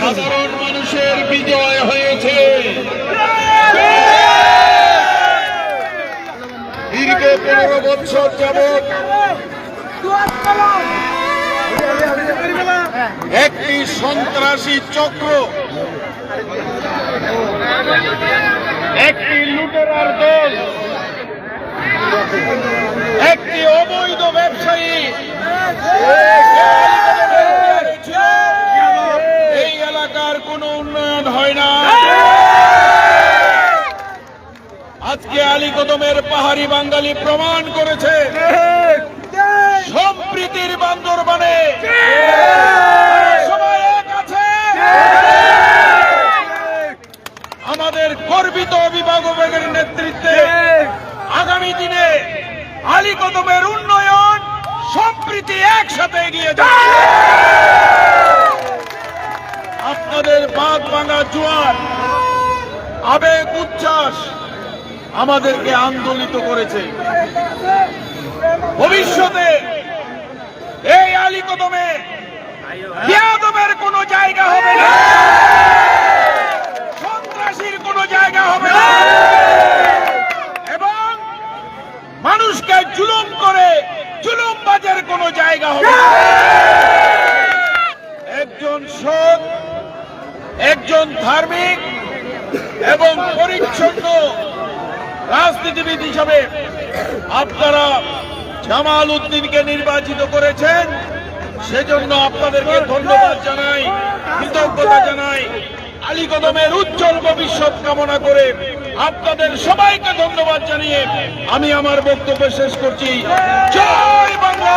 সাধারণ মানুষের বিজয় হয়েছে। দীর্ঘ পনেরো বছর যাবৎ একটি সন্ত্রাসী চক্র, একটি লুটেরার দল, একটি অবৈধ ব্যবসায়ী এই এলাকার কোনো উন্নয়ন হয় না আজকে আলী পাহাড়ি বাঙালি প্রমাণ করেছে। সম্প্রীতির বান্দরবানে। আমাদের গর্বিত অভিভাবকের নেতৃত্বে আগামী দিনে আলী কদমের উন্নয়ন, সম্প্রীতি একসাথে এগিয়ে যাবে। আপনাদের বাদ ভাঙা জোয়ার, আবেগ, উচ্ছ্বাস আমাদেরকে আন্দোলিত করেছে। ভবিষ্যতে এই আলী কদমে বিয়াদমের কোনো জায়গা হবে না। সন্ত্রাসীর কোনো জায়গা হবে না। এবং মানুষকে জুলুম করে জুলুমবাজের কোনো জায়গা হবে না। একজন সৎ, একজন ধার্মিক এবং পরিচ্ছন্ন রাজনীতিবিদ হিসাবে আপনারা জামাল উদ্দিনকে নির্বাচিত করেছেন, সেজন্য আপনাদেরকে ধন্যবাদ জানাই, কৃতজ্ঞতা জানাই। আলী কদমের উজ্জ্বল ভবিষ্যৎ কামনা করে আপনাদের সবাইকে ধন্যবাদ জানিয়ে আমি আমার বক্তব্য শেষ করছি। জয় বাংলা!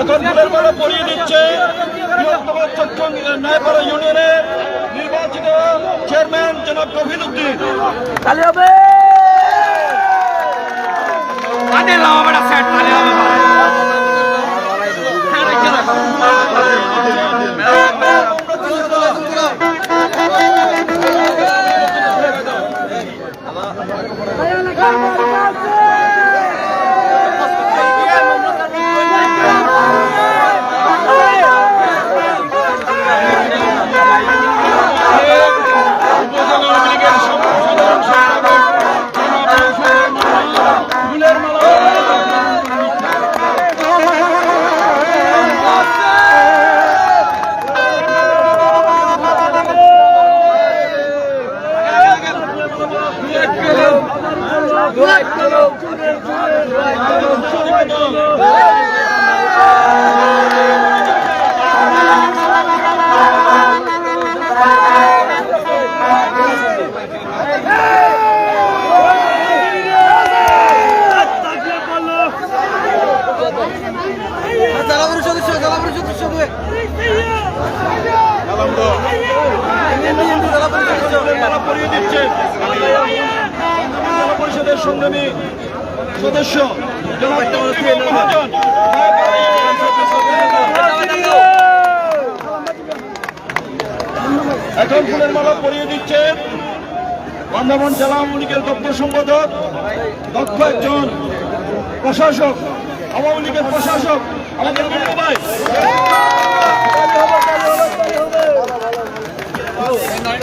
এখন ফুলের মালা পরিয়ে দিচ্ছে ন্যায়পাড়া ইউনিয়নের নির্বাচিত চেয়ারম্যান জনাব কফিল উদ্দিন। জেলা পরিষদের সংগ্রামী সদস্য এখন ফুলের মালা পরিয়ে দিচ্ছেন বান্ধবন জেলা আওয়ামী লীগের দপ্তর সম্পাদক, দক্ষ একজন প্রশাসক, আওয়ামী লীগের প্রশাসক, আমাদের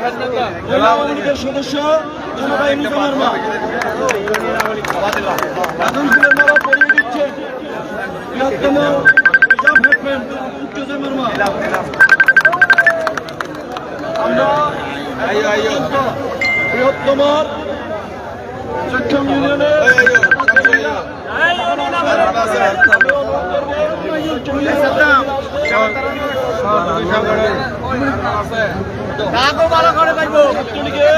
আওয়ামী সদস্য জনতা এমিজনের মা বৃহত্তম রিজার্ভ ইউনিয়নের কাকো পাইবো ছাত্রলীগের